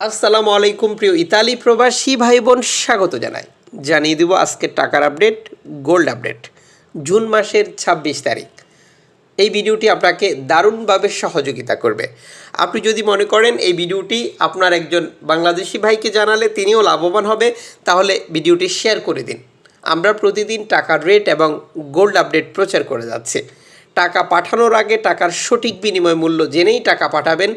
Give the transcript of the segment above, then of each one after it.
আসসালামু আলাইকুম, প্রিয় ইতালি প্রবাসী ভাই বোন স্বাগত জানাই। জানিয়ে দেব আজকের টাকার আপডেট, গোল্ড আপডেট, জুন মাসের ২৬ তারিখ। এই ভিডিওটি আপনাকে দারুণভাবে সহযোগিতা করবে। আপনি যদি মনে করেন এই ভিডিওটি আপনার একজন বাংলাদেশি ভাইকে জানালে তিনিও লাভবান হবে, তাহলে ভিডিওটি শেয়ার করে দিন। আমরা প্রতিদিন টাকার রেট এবং গোল্ড আপডেট প্রচার করে যাচ্ছি। টাকা পাঠানোর আগে টাকার সঠিক বিনিময় মূল্য জেনেই টাকা পাঠাবেন।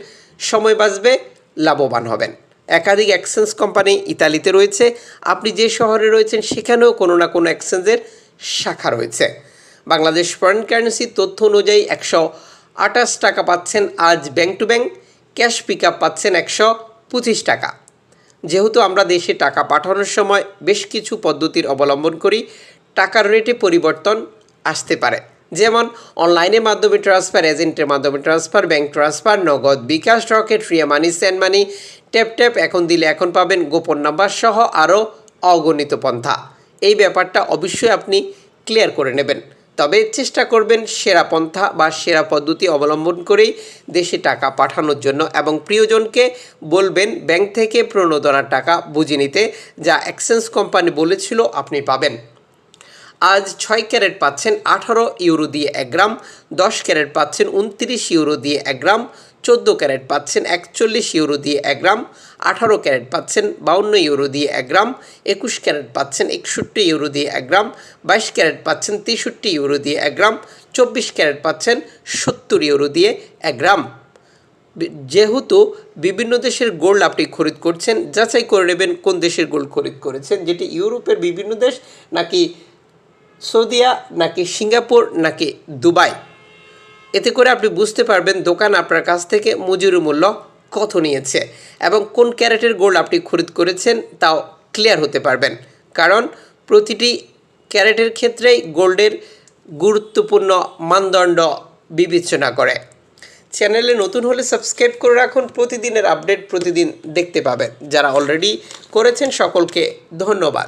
সময় বাঁচবে লাভবান হবেন। একাধিক এক্সচেঞ্জ কোম্পানি ইতালিতে রয়েছে। আপনি যে শহরে রয়েছেন, সেখানেও কোনো না কোনো এক্সচেঞ্জের শাখা রয়েছে। বাংলাদেশ ফরেন কারেন্সি তথ্য অনুযায়ী একশো আঠাশ টাকা পাচ্ছেন আজ bank to bank cash pick up পাচ্ছেন একশো পঁচিশ টাকা। যেহেতু আমরা দেশে টাকা পাঠানোর সময় বেশ কিছু পদ্ধতির অবলম্বন করি, টাকার রেটে পরিবর্তন আসতে পারে। যেমন অনলাইনের মাধ্যমে ট্রান্সফার এজেন্টের মাধ্যমে transfer, bank transfer, Nagad bKash, Rocket, Ria money, send money, tap tap, এখন দিলে এখন পাবেন গোপন নাম্বার সহ আরও অগণিত পন্থা। এই ব্যাপারটা অবশ্যই আপনি ক্লিয়ার করে নেবেন। তবে চেষ্টা করবেন সেরা পন্থা বা সেরা পদ্ধতি অবলম্বন করেই দেশে টাকা পাঠানোর জন্য এবং প্রিয়জনকে বলবেন, ব্যাংক থেকে প্রণোদনার টাকা বুঝে নিতে যা এক্সচেঞ্জ কোম্পানি বলেছিল আপনি পাবেন। আজ ছয় ক্যারেট পাচ্ছেন আঠারো ইউরো দিয়ে এক গ্রাম, দশ ক্যারেট পাচ্ছেন উনত্রিশ ইউরো দিয়ে এক গ্রাম, চোদ্দ ক্যারেট পাচ্ছেন একচল্লিশ ইউরো দিয়ে এক গ্রাম, আঠারো ক্যারেট পাচ্ছেন বাউন্ন ইউরো দিয়ে এক গ্রাম, একুশ ক্যারেট পাচ্ছেন একষট্টি ইউরো দিয়ে এক গ্রাম, বাইশ ক্যারেট পাচ্ছেন তেষট্টি ইউরো দিয়ে এক গ্রাম, চব্বিশ ক্যারেট পাচ্ছেন সত্তর ইউরো দিয়ে এক গ্রাম। যেহেতু বিভিন্ন দেশের গোল্ড আপনি খরিদ করছেন, যাচাই করে নেবেন কোন দেশের গোল্ড খরিদ করেছেন, যেটি ইউরোপের বিভিন্ন দেশ নাকি সৌদিয়া নাকি সিঙ্গাপুর নাকি দুবাই? এতে করে আপনি বুঝতে পারবেন দোকান আপনার কাছ থেকে মজুরি মূল্য কত নিয়েছে এবং কোন ক্যারেটের গোল্ড আপনি খরিদ করেছেন তাও ক্লিয়ার হতে পারবেন। কারণ প্রতিটি ক্যারেটের ক্ষেত্রেই গোল্ডের গুরুত্বপূর্ণ মানদণ্ড বিবেচনা করে। চ্যানেলে নতুন হলে সাবস্ক্রাইব করে রাখুন। প্রতিদিনের আপডেট প্রতিদিন দেখতে পাবেন। যারা অলরেডি করেছেন সকলকে ধন্যবাদ।